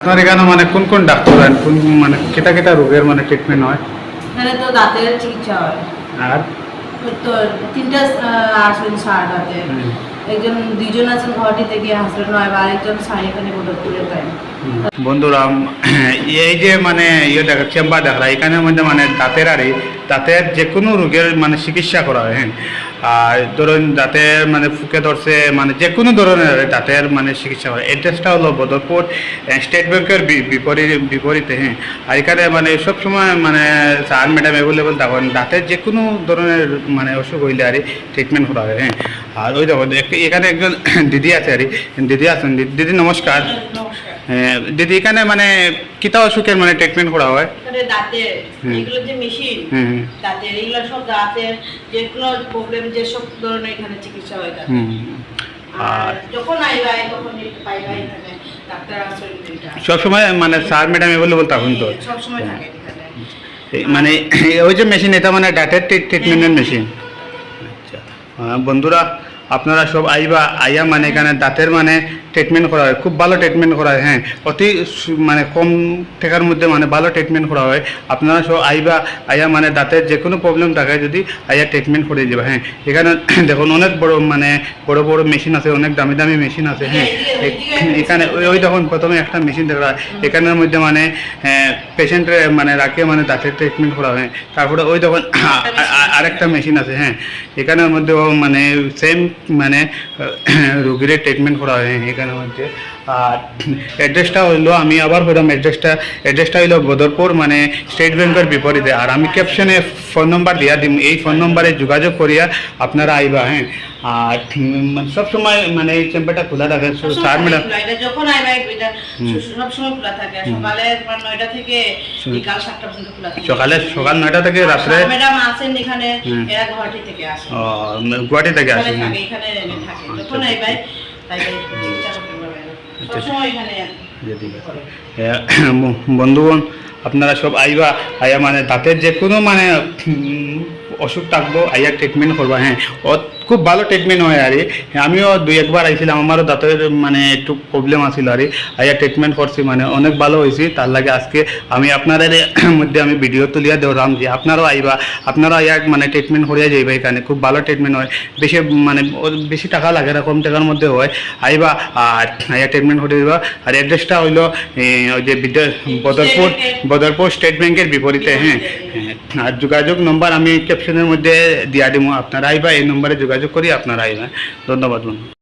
আপনার এখানে মানে কোন কোন ডাক্তার হয় কোন মানে কেটা কেটা রোগের মানে ট্রিটমেন্ট হয়? এখানে তো দাঁতের চিকিৎসা হয়। আর? তো তিনটা আহ, আসবেন সার দাঁতে। একজন দুইজন আছেন গুয়াহাটি থেকে হাসবেন নয় বা আরেকজন সার এখানে কোটকপুরে তাই বন্ধুরা এই যে মানে ইয়ে দেখা চেম্বার দেখা এখানের মধ্যে মানে দাঁতের আর দাঁতের যে কোনো রোগের মানে চিকিৎসা করা হয় হ্যাঁ। আর ধরুন দাঁতের মানে ফুকে ধরছে মানে যে কোনো ধরনের দাঁতের মানে চিকিৎসা করে অ্যাড্রেসটা হলো বদরপুর স্টেট ব্যাংকের বিপরীতে বিপরীতে হ্যাঁ। আর এখানে মানে সবসময় মানে স্যার ম্যাডাম অ্যাভেলেবল থাকেন দাঁতের যে কোনো ধরনের মানে অসুখ হইলে আর ট্রিটমেন্ট করা হয় হ্যাঁ। আর ওই দেখো এখানে একজন দিদি আছে আর দিদি আছেন দিদি- নমস্কার। হ্যাঁ, দিদি এখানে মানে কিতা অসুখের মানে ট্রিটমেন্ট করা হয়? এখানে দাঁতের এগুলো যে মেশিন হুম হুম, দাঁতের এগুলো সব দাঁতের যে কোনো প্রবলেম যে সব ধরনের এখানে চিকিৎসা হয় আর আর যখন আইবাই তখন পাইবাই এখানে ডাক্তার আসবেন দুইটা সবসময় মানে স্যার ম্যাডাম অ্যাভেলেবল থাকুন তো? থাকে মানে ওই যে মেশিন এটা মানে ডাটার ট্রিটমেন্টের মেশিন আচ্ছা। বন্ধুরা আপনারা সব আইবা, আইয়া মানে এখানে দাঁতের মানে ট্রিটমেন্ট করা হয়। খুব ভালো ট্রিটমেন্ট করা হয় হ্যাঁ। অতি মানে কম টাকার মধ্যে মানে ভালো ট্রিটমেন্ট করা হয়। আপনারা সব আইবা, আইয়া মানে দাঁতের যে কোনো প্রবলেম থাকে যদি আইয়া ট্রিটমেন্ট করে যাবে হ্যাঁ। এখানে দেখুন অনেক বড় মানে বড় বড় মেশিন আছে, অনেক দামি দামি মেশিন আছে হ্যাঁ। এখানে ওই দেখুন প্রথমে একটা মেশিন দেখা যায় এখানের মধ্যে মানে পেশেন্টের মানে রাখে মানে দাঁতের ট্রিটমেন্ট করা হয়। তারপরে ওই আ- আরেকটা মেশিন আছে হ্যাঁ। এখানের মধ্যেও মানে সেম মানে রোগীর ট্রিটমেন্ট করা হয় এখানের মধ্যে আর অ্যাড্রেসটা হইল আমি আবার বললাম অ্যাড্রেসটা অ্যাড্রেসটা হইল বদরপুর মানে স্টেট ব্যাংকের বিপরীতে। আর আমি ক্যাপশনে ফোন নম্বর দিয়া দিম এই ফোন নম্বরে যোগাযোগ করিয়া আপনারা আইবা হ্যাঁ। আর উম, সবসময় মানে এই চেম্বারটা খোলা থাকে। স্যার ম্যাডাম যখন আইবাই এটা হুম। সবসময় খোলা থাকে। সকালে তোমার নয়টা থেকে বিকাল সাতটা পর্যন্ত খোলা থাকে। সকালে সকাল নয়টা থেকে রাত্রে ম্যাডাম আছেন এখানে এরা গুয়াহাটি থেকে আসেন। ও, গুয়াহাটি থেকে আসেন হ্যাঁ। এখানে থাকে। আচ্ছা, যখন আচ্ছা। আইবাই তাই সবসময় এখানে জি, ঠিক আছে। এ, বন্ধুগণ, আপনারা সব আইবা, আইয়া মানে দাঁতের যে কোনো মানে অসুখ থাকব, আইয়া ট্রিটমেন্ট করবা হ্যাঁ। খুব ভালো ট্রিটমেন্ট হয়, আর। আমিও দুই একবার আইছিলাম, আমারও দাঁতের মানে একটু প্রবলেম আছিল, আর। আইয়া ট্রিটমেন্ট করছি মানে অনেক ভালো হয়েছি তার লাগে আজকে আমি আপনাদের মধ্যে আমি ভিডিও তুলিয়া দেওয়াম যে, আপনারাও আইবা, আপনারাও আইয়া মানে ট্রিটমেন্ট করিয়া যাইবা এখানে। খুব ভালো ট্রিটমেন্ট হয়। বেশি মানে বেশি টাকা লাগে না, কম টাকার মধ্যে হয়। আইবা আর আইয়া ট্রিটমেন্ট করে দিবা আর অ্যাড্রেসটা হইল হইল ওই যে বদরপুর বদরপুর স্টেট ব্যাংকের বিপরীতে হ্যাঁ। হ্যাঁ। আর যোগাযোগ নম্বর আমি ক্যাপশনের মধ্যে দিয়া দিব আপনারা আইবা এই নম্বরে যোগাযোগ করি আপনারা আইবা ধন্যবাদ বন্ধু।